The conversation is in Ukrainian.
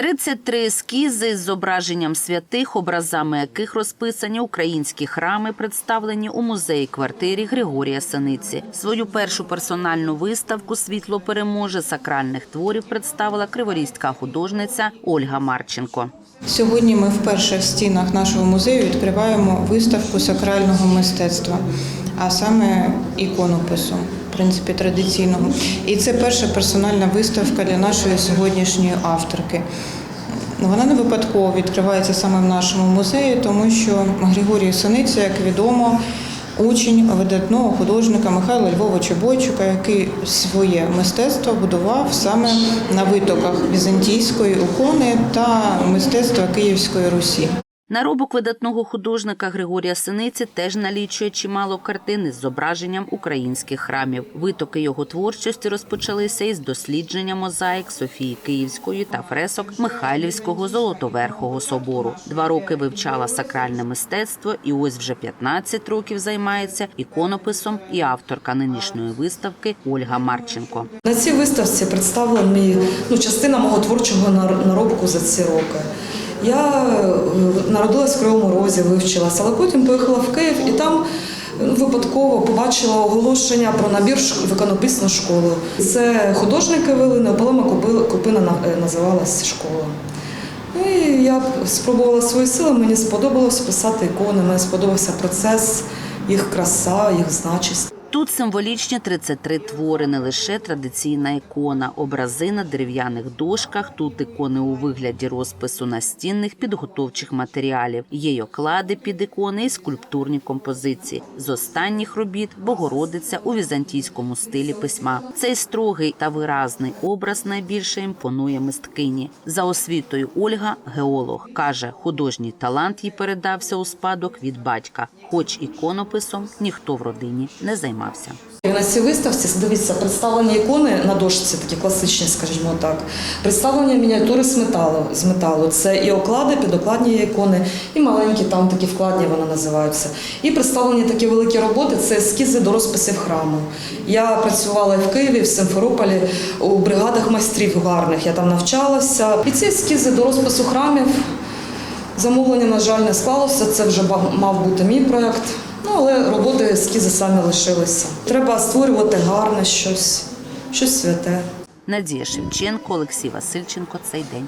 33 ескізи з зображенням святих, образами яких розписані українські храми, представлені у музеї квартирі Григорія Синиці. Свою першу персональну виставку Світло переможе сакральних творів представила криворізька художниця Ольга Марченко. Сьогодні ми вперше в стінах нашого музею відкриваємо виставку сакрального мистецтва, а саме іконопису, в принципі, традиційного. І це перша персональна виставка для нашої сьогоднішньої авторки. Вона не випадково відкривається саме в нашому музеї, тому що Григорій Синиця, як відомо, учень видатного художника Михайла Львовича Бойчука, який своє мистецтво будував саме на витоках візантійської ікони та мистецтва Київської Русі. Наробок видатного художника Григорія Синиці теж налічує чимало картин із зображенням українських храмів. Витоки його творчості розпочалися із дослідження мозаїк Софії Київської та фресок Михайлівського Золотоверхого собору. Два роки вивчала сакральне мистецтво, і ось вже 15 років займається іконописом і авторка нинішньої виставки Ольга Марченко. На цій виставці представлені ну, частина мого творчого нар- наробку за ці роки. Я е, народилась в Кривому Розі, вивчилася, але потім поїхала в Київ і там ну, випадково побачила оголошення про набір в школу. Це художники вели, Неополома Купи- Купина на- е, називалась школа. Ну і я спробувала свої сили, мені сподобалось писати ікони, мені сподобався процес, їх краса, їх значість. Тут символічні 33 твори, не лише традиційна ікона, образи на дерев'яних дошках. Тут ікони у вигляді розпису настінних підготовчих матеріалів. Є й оклади під ікони і скульптурні композиції. З останніх робіт Богородиця у візантійському стилі письма. Цей строгий та виразний образ найбільше імпонує мисткині. За освітою Ольга геолог каже, художній талант їй передався у спадок від батька, хоч іконописом ніхто в родині не займався. На цій виставці дивіться представлені ікони на дошці, такі класичні, скажімо так. Представлені мініатюри з металу. З металу. Це і оклади, підокладні ікони, і маленькі там такі вкладні вони називаються. І представлені такі великі роботи це ескізи до розписів храму. Я працювала в Києві, в Симферополі у бригадах майстрів гарних. Я там навчалася. І ці ескізи до розпису храмів. Замовлення, на жаль, не склалося. Це вже мав бути мій проєкт. Ну, але роботи ескізи самі лишилися. Треба створювати гарне щось, щось святе. Надія Шевченко, Олексій Васильченко. Цей день.